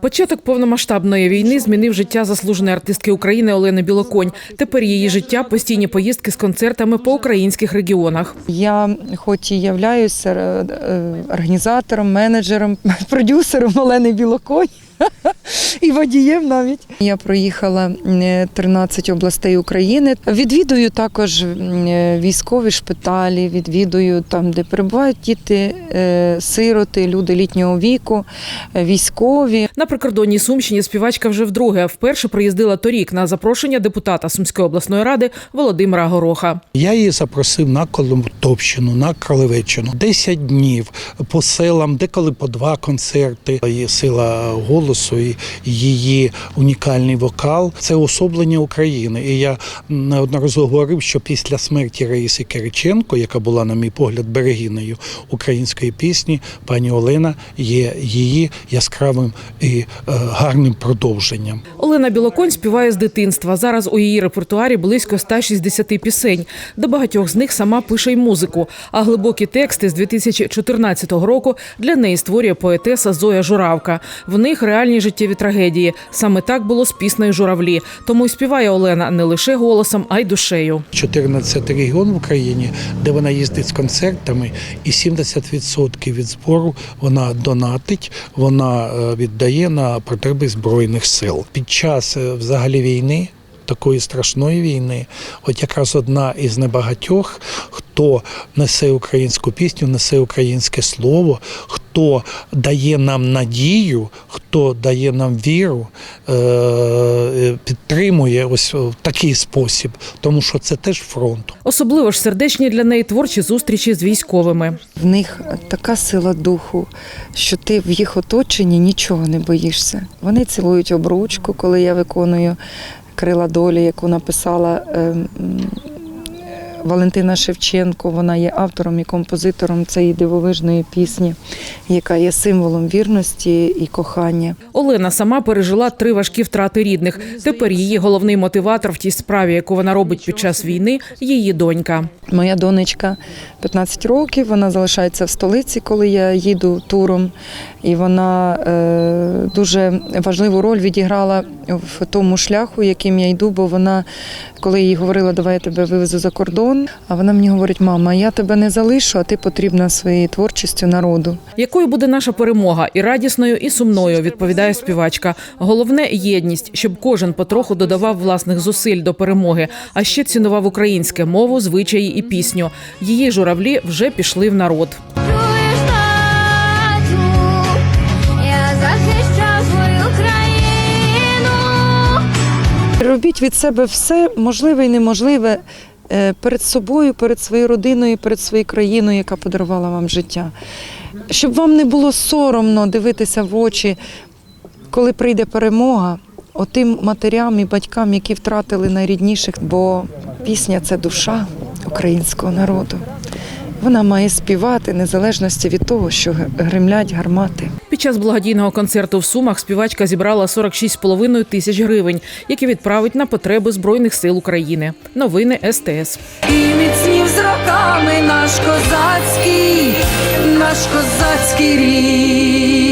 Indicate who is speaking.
Speaker 1: Початок повномасштабної війни змінив життя заслуженої артистки України Олени Білоконь. Тепер її життя постійні поїздки з концертами по українських регіонах.
Speaker 2: Я хоч і являюся е, е, організатором, менеджером, продюсером Олени Білоконь. І водієм навіть я проїхала е, 13 областей України. Відвідую також е, військові шпиталі, відвідую там, де перебувають діти, е, сироти, люди літнього віку, е, військові.
Speaker 1: На прикордонній Сумщині співачка вже вдруге вперше приїздила торік на запрошення депутата Сумської обласної ради Володимира Гороха.
Speaker 3: Я її запросив на Колотовщину, на Кролевеччину. 10 днів по селам, деколи по два концерти. Її сила голосу і її унікальний вокал це особлення України. І я неодноразово говорив, що після смерті Раїси Кириченко, яка була, на мій погляд, берегинею української пісні, пані Олена є її яскравим і е, гарним продовженням.
Speaker 1: Олена Білоконь співає з дитинства. Зараз у її репертуарі близько 160 пісень. До багатьох з них сама пише й музику. А глибокі тексти з 2014 року для неї створює поетеса Зоя Журавка. В них реальні життєві трагедії. Саме так було з піснею Журавлі. Тому й співає Олена не лише голосом, а й душею.
Speaker 3: 14 регіон в Україні, де вона їздить з концертами, і 70% від збору вона донатить, вона е, віддає на потреби збройних сил. Під час е, взагалі війни. Такої страшної війни, от якраз одна із небагатьох, хто несе українську пісню, несе українське слово, хто дає нам надію, хто дає нам віру, е, е, підтримує ось в такий спосіб, тому що це теж фронт.
Speaker 1: Особливо ж сердечні для неї творчі зустрічі з військовими.
Speaker 2: В них така сила духу, що ти в їх оточенні нічого не боїшся. Вони цілують обручку, коли я виконую крила долі, яку написала ем, Валентина Шевченко. Вона є автором і композитором цієї дивовижної пісні, яка є символом вірності і кохання.
Speaker 1: Олена сама пережила три важкі втрати рідних. Тепер її головний мотиватор в тій справі, яку вона робить під час війни, її донька.
Speaker 2: Моя донечка 15 років, вона залишається в столиці, коли я їду туром, і вона е, дуже важливу роль відіграла в тому шляху, яким я йду, бо вона, коли їй говорила, давай я тебе вивезу за кордон, а вона мені говорить, мама, я тебе не залишу, а ти потрібна своєю творчістю народу.
Speaker 1: Якою буде наша перемога і радісною, і сумною, відповідає співачка. Головне єдність, щоб кожен потроху додавав власних зусиль до перемоги, а ще цінував українське мову, звичаї і пісню. Її журавлі вже пішли в народ.
Speaker 2: Робіть від себе все можливе і неможливе перед собою, перед своєю родиною, перед своєю країною, яка подарувала вам життя. Щоб вам не було соромно дивитися в очі, коли прийде перемога, отим матерям і батькам, які втратили найрідніших, бо пісня це душа українського народу. Вона має співати незалежності від того, що гримлять гармати.
Speaker 1: Під час благодійного концерту в Сумах співачка зібрала 46,5 тисяч гривень, які відправить на потреби збройних сил України. Новини СТС.
Speaker 4: І міцнів з роками наш козацький, наш козацький рід.